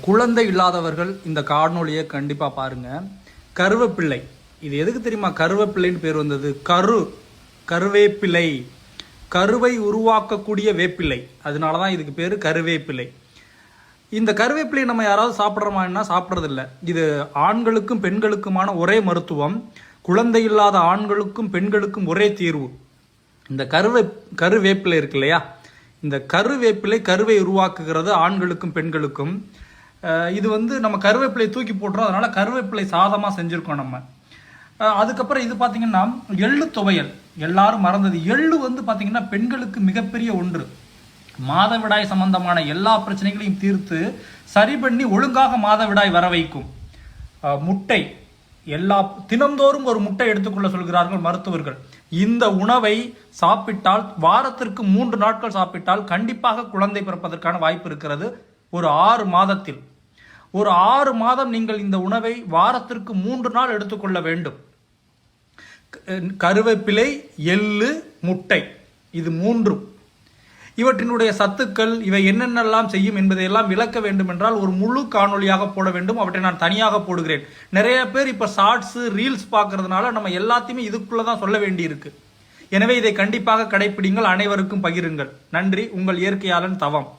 குழந்தை இல்லாதவர்கள் இந்த காணொலியை கண்டிப்பாக பாருங்க. கருவேப்பிள்ளை. இது எதுக்கு தெரியுமா? கருவேப்பிள்ளைன்னு பேர் வந்தது. கரு. கருவேப்பிலை கருவை உருவாக்கக்கூடிய வேப்பிலை அதனால தான் இதுக்கு பேர் கருவேப்பிலை இந்த கருவேப்பிலை நம்ம யாராவது சாப்பிட்றோமான்னா சாப்பிட்றதில்ல. இது ஆண்களுக்கும் பெண்களுக்குமான ஒரே மருத்துவம். குழந்தை இல்லாத ஆண்களுக்கும் பெண்களுக்கும் ஒரே தீர்வு. இந்த கருவே கருவேப்பிலை இருக்கு இல்லையா? இந்த கருவேப்பிலை கருவை உருவாக்குகிறது ஆண்களுக்கும் பெண்களுக்கும். இது வந்து நம்ம கருவேப்பிலை தூக்கி போட்டுறோம். அதனால் கருவேப்பிலை சாதமாக செஞ்சுருக்கோம் நம்ம. அதுக்கப்புறம் இது பார்த்திங்கன்னா எள்ளு துவையல். எல்லாரும் மறந்தது. எள்ளு வந்து பார்த்திங்கன்னா பெண்களுக்கு மிகப்பெரிய ஒன்று. மாதவிடாய் சம்பந்தமான எல்லா பிரச்சனைகளையும் தீர்த்து சரி பண்ணி ஒழுங்காக மாதவிடாய் வர வைக்கும். முட்டை. எல்லா தினந்தோறும் ஒரு முட்டை எடுத்துக்கொள்ள சொல்கிறார்கள் மருத்துவர்கள். இந்த உணவை சாப்பிட்டால் வாரத்திற்கு மூன்று நாட்கள் சாப்பிட்டால் கண்டிப்பாக குழந்தை பிறப்பதற்கான வாய்ப்பு இருக்கிறது. ஒரு ஆறு மாதத்தில். ஒரு ஆறு மாதம் நீங்கள் இந்த உணவை வாரத்திற்கு மூன்று நாள் எடுத்துக்கொள்ள வேண்டும். க- கருவேப்பிலை எள்ளு முட்டை இது மூன்றும். இவற்றினுடைய சத்துக்கள் இவை என்னென்னலாம் செய்யும் என்பதையெல்லாம் விளக்க வேண்டும் என்றால் ஒரு முழு காணொளியாக போட வேண்டும். அவற்றை நான் தனியாக போடுகிறேன். நிறைய பேர் இப்போ ஷார்ட்ஸு ரீல்ஸ் பார்க்கறதுனால நம்ம எல்லாத்தையுமே இதுக்குள்ளே தான் சொல்ல வேண்டியிருக்கு. எனவே இதை கண்டிப்பாக கடைப்பிடிங்கள். அனைவருக்கும் பகிருங்கள். நன்றி. உங்கள் இயற்கையாளன் தவம்.